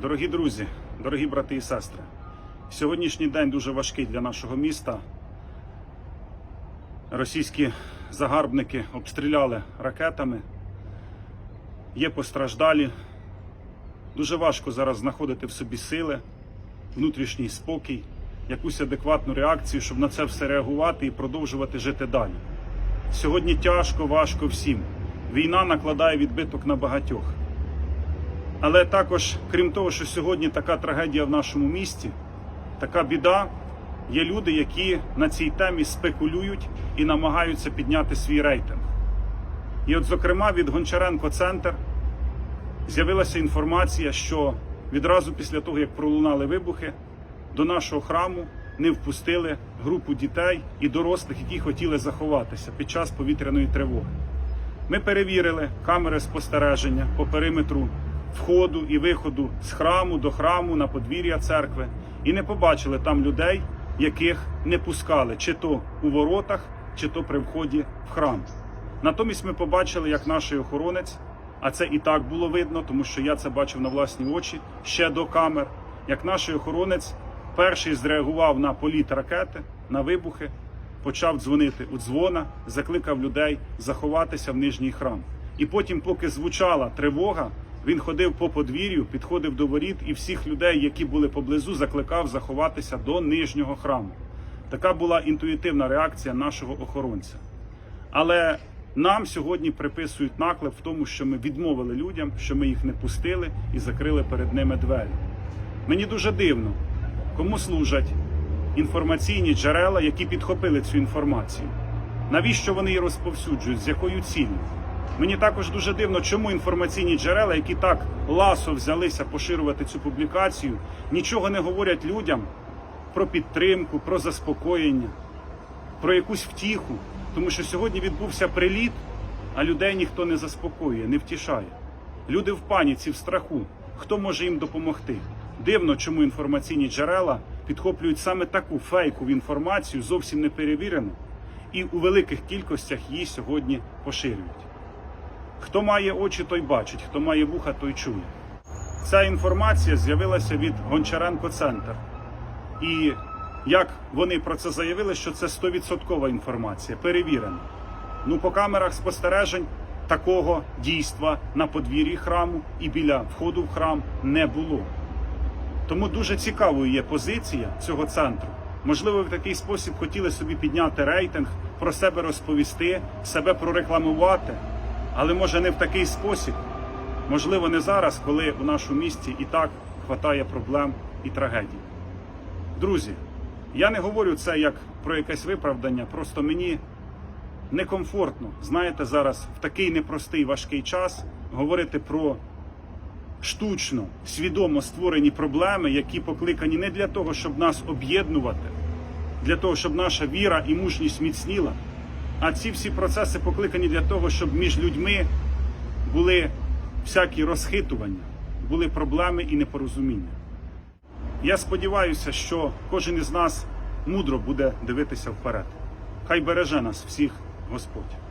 Дорогі друзі, дорогі брати і сестри, сьогоднішній день дуже важкий для нашого міста. Російські загарбники обстріляли ракетами, є постраждалі. Дуже важко зараз знаходити в собі сили, внутрішній спокій, якусь адекватну реакцію, щоб на це все реагувати і продовжувати жити далі. Сьогодні тяжко, важко всім. Війна накладає відбиток на багатьох. Але також, крім того, що сьогодні така трагедія в нашому місті, така біда, є люди, які на цій темі спекулюють і намагаються підняти свій рейтинг. І от, зокрема, від Гончаренко Центр з'явилася інформація, що відразу після того, як пролунали вибухи, до нашого храму не впустили групу дітей і дорослих, які хотіли заховатися під час повітряної тривоги. Ми перевірили камери спостереження по периметру входу і виходу з храму до храму на подвір'я церкви і не побачили там людей, яких не пускали, чи то у воротах, чи то при вході в храм. Натомість ми побачили, як наш охоронець, а це і так було видно, тому що я це бачив на власні очі ще до камер, як наш охоронець перший зреагував на політ ракети, на вибухи, почав дзвонити у дзвона, закликав людей заховатися в нижній храм. І потім, поки звучала тривога, він ходив по подвір'ю, підходив до воріт і всіх людей, які були поблизу, закликав заховатися до нижнього храму. Така була інтуїтивна реакція нашого охоронця. Але нам сьогодні приписують наклеп в тому, що ми відмовили людям, що ми їх не пустили і закрили перед ними двері. Мені дуже дивно, кому служать інформаційні джерела, які підхопили цю інформацію. Навіщо вони її розповсюджують? З якою ціллю? Мені також дуже дивно, чому інформаційні джерела, які так ласо взялися поширювати цю публікацію, нічого не говорять людям про підтримку, про заспокоєння, про якусь втіху. Тому що сьогодні відбувся приліт, а людей ніхто не заспокоює, не втішає. Люди в паніці, в страху. Хто може їм допомогти? Дивно, чому інформаційні джерела підхоплюють саме таку фейкову інформацію, зовсім не перевірену, і у великих кількостях її сьогодні поширюють. Хто має очі, той бачить, хто має вуха, той чує. Ця інформація з'явилася від Гончаренко Центр. І як вони про це заявили, що це 100% інформація, перевірена. Ну, по камерах спостережень такого дійства на подвір'ї храму і біля входу в храм не було. Тому дуже цікавою є позиція цього центру. Можливо, в такий спосіб хотіли собі підняти рейтинг, про себе розповісти, себе прорекламувати, але може не в такий спосіб. Можливо, не зараз, коли у нашому місті і так хватає проблем і трагедій. Друзі, я не говорю це як про якесь виправдання, просто мені некомфортно, знаєте, зараз в такий непростий важкий час говорити про штучно, свідомо створені проблеми, які покликані не для того, щоб нас об'єднувати, для того, щоб наша віра і мужність міцніла, а ці всі процеси покликані для того, щоб між людьми були всякі розхитування, були проблеми і непорозуміння. Я сподіваюся, що кожен із нас мудро буде дивитися вперед. Хай береже нас всіх Господь.